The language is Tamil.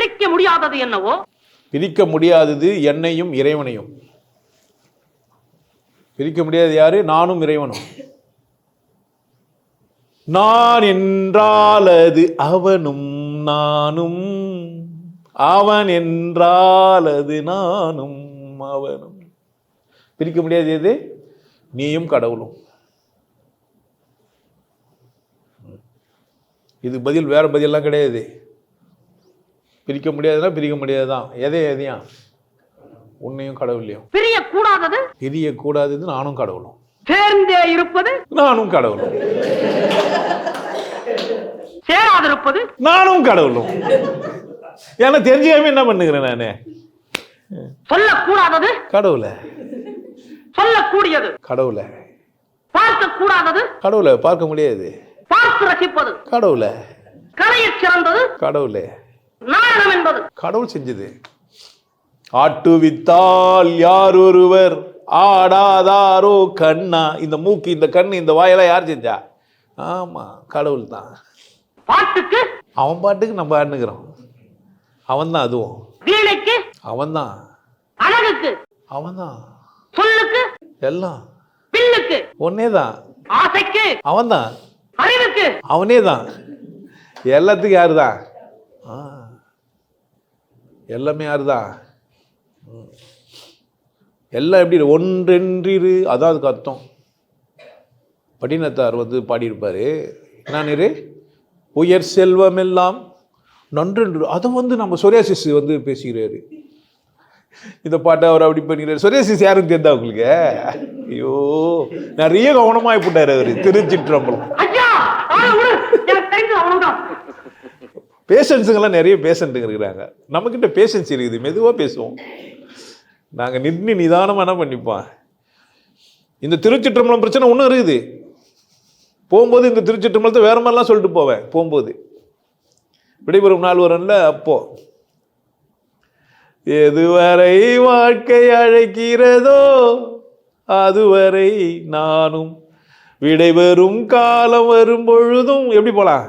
பிரிக்க முடியாதது என்னவோ? பிரிக்க முடியாதது என்னையும் இறைவனையும். பிரிக்க முடியாது யாரு? நானும் இறைவனும். நான் என்றால் அது அவனும் நானும். அவன் என்றால் அது நானும் அவனும். பிரிக்க முடியாது எது? நீயும் கடவுளும். இது பதில் வேற பதிலெல்லாம் கிடையாது. பிரிக்க முடியாதுன்னா பிரிக்க முடியாதுதான். எதை எதையா? உன்னையும் கடவுளையும். பிரிய கூடாதது பிரியக்கூடாதது நானும் கடவுளும். சேர்ந்தே இருப்பது? நானும் கடவுளும். சேராதிருப்பது? நானும் கடவுளும். ஏன்னா தெரிஞ்சுக்காம என்ன பண்ணுகிறேன் நானு? சொல்லக்கூடாதது? கடவுளை. சொல்லக்கூடியது. கடவுளை. பார்க்க கூடாதது கடவுளை பார்க்க முடியாது. பார்த்து ரசிப்பது. கடவுளை. கலையச் சிறந்தது? கடவுளை. நாடகம் என்பது. கடவுள் செஞ்சது. ஆட்டுவித்தால் யார் ஒருவர் ஆடாதாரோ கண்ணா? இந்த மூக்கு இந்த கண்ணு இந்த வாயெல்லாம் யார் செஞ்சா? ஆமா கடவுள் தான். பாட்டுக்கு? அவன் பாட்டுக்கு நம்ம ஆடுனுக்கிறோம். அவன் தான் அதுவும். வீணைக்கு? அவன் தான். அழகுக்கு? அவன் தான். சொல்லுக்கு? எல்லாம். பில்லுக்கு ஒன்னே தான். ஆசைக்கு? அவன் தான். அறிவுக்கு? அவனே தான். எல்லாத்துக்கும் யாரு தான்? ஆ. எல்லாமே யார் தான் எல்லாம் எப்படி ஒன்றென்றிரு. அதான் அதுக்கு அர்த்தம். படினத்தார் வந்து பாடியிருப்பார். என்ன உயர் செல்வம் எல்லாம் நன்றென்று. அதை வந்து நம்ம சொரியாசிஸ் வந்து பேசுகிறாரு இந்த பாட்டை அவர் அப்படி பண்ணிக்கிறார். சொரியாசிஸ் யாரும் தெரிந்தா உங்களுக்கு? ஐயோ நிறைய கவனமாக போட்டார் அவர். திருச்சிற்றம்பலம். பேஷண்ட்ஸுங்கெல்லாம் நிறைய பேஷண்ட்டுங்க இருக்கிறாங்க. நம்மக்கிட்ட பேஷன்ஸ் இருக்குது. மெதுவாக பேசுவோம். நாங்கள் நின்று நிதானமாக என்ன பண்ணிப்போம்? இந்த திருச்சிற்றம்பலம் பிரச்சனை ஒன்றும் இருக்குது. போகும்போது இந்த திருச்சிற்றம்பலத்தை வேற மாதிரிலாம் சொல்லிட்டு போவேன். போகும்போது. விடைபெறும் நாள் வரும்ல அப்போது எதுவரை வாழ்க்கை அழைக்கிறதோ அதுவரை நானும். விடைபெறும் காலம் வரும் பொழுதும் எப்படி போகலாம்